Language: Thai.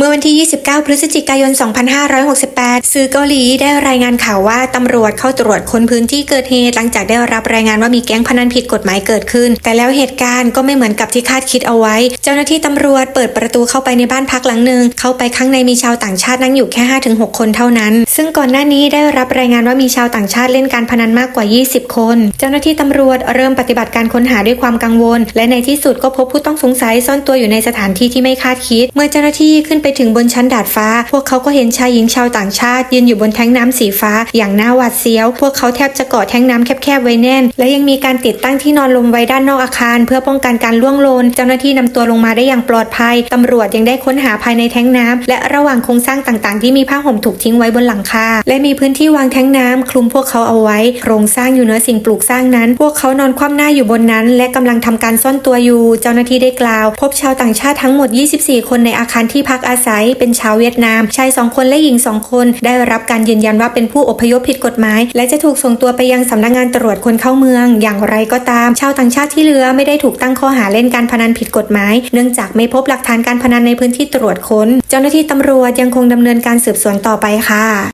เมื่อวันที่ 29 พฤศจิกายน 2568 สื่อเกาหลีได้รายงานข่าวว่าตำรวจเข้าตรวจค้นพื้นที่เกิดเหตุ หลังจากได้รับรายงานว่ามีแก๊งพนันผิดกฎหมายเกิดขึ้น แต่แล้วเหตุการณ์ก็ไม่เหมือนกับที่คาดคิดเอาไว้ เจ้าหน้าที่ตำรวจเปิดประตูเข้าไปในบ้านพักหลังหนึ่ง เข้าไปข้างในมีชาวต่างชาตินั่งอยู่แค่ 5-6 คนเท่านั้น ซึ่งก่อนหน้านี้ได้รับรายงานว่ามีชาวต่างชาติเล่นการพนันมากกว่า 20 คน เจ้าหน้าที่ตำรวจเริ่มปฏิบัติการค้นหาด้วยความกังวล และในที่สุดก็พบผู้ต้องสงสัยซ่อนตัวอยู่ในสถานที่ที่ไม่คาดคิด เมื่อเจ้าหน้าที่ขึ้นไปถึงบนชั้นดาดฟ้า พวกเขาก็เห็นชายหญิงชาวต่างชาติ ยืนอยู่บนแท้งน้ำสีฟ้า อย่างน่าหวาดเสียว พวกเขาแทบจะเกาะแท้งน้ำแคบๆไว้แน่น และยังมีการติดตั้งที่นอนลมไว้ด้านนอกอาคาร เพื่อป้องกันการล่วงโลน เจ้าหน้าที่นำตัวลงมาได้อย่างปลอดภัยตำรวจยังได้ค้นหาภายในแท้งน้ำและระหว่างโครงสร้างต่างๆ ที่มีผ้าห่มถูกทิ้งไว้บนหลังคาและมีพื้นที่วางแท้งน้ำคลุมพวกเขาเอาไว้ โครงสร้างอยู่เหนือสิ่งปลูกสร้างนั้น พวกเขานอนคว่ำหน้าอยู่บนนั้น และกำลังทำการซ่อนตัวอยู่ เจ้าหน้าที่ได้กล่าว พบชาวต่างชาติทั้งหมด 24 คนในอาคารที่พักอาศัยเป็นชาวเวียดนามชายสองคนและหญิงสองคน ได้รับการยืนยันว่าเป็นผู้อพยพผิดกฎหมาย และจะถูกส่งตัวไปยังสำนักงานตรวจคนเข้าเมือง อย่างไรก็ตาม ชาวต่างชาติที่เหลือไม่ได้ถูกตั้งข้อหาเล่นการพนันผิดกฎหมาย เนื่องจากไม่พบหลักฐานการพนันในพื้นที่ตรวจค้น เจ้าหน้าที่ตำรวจยังคงดำเนินการสืบสวนต่อไปค่ะ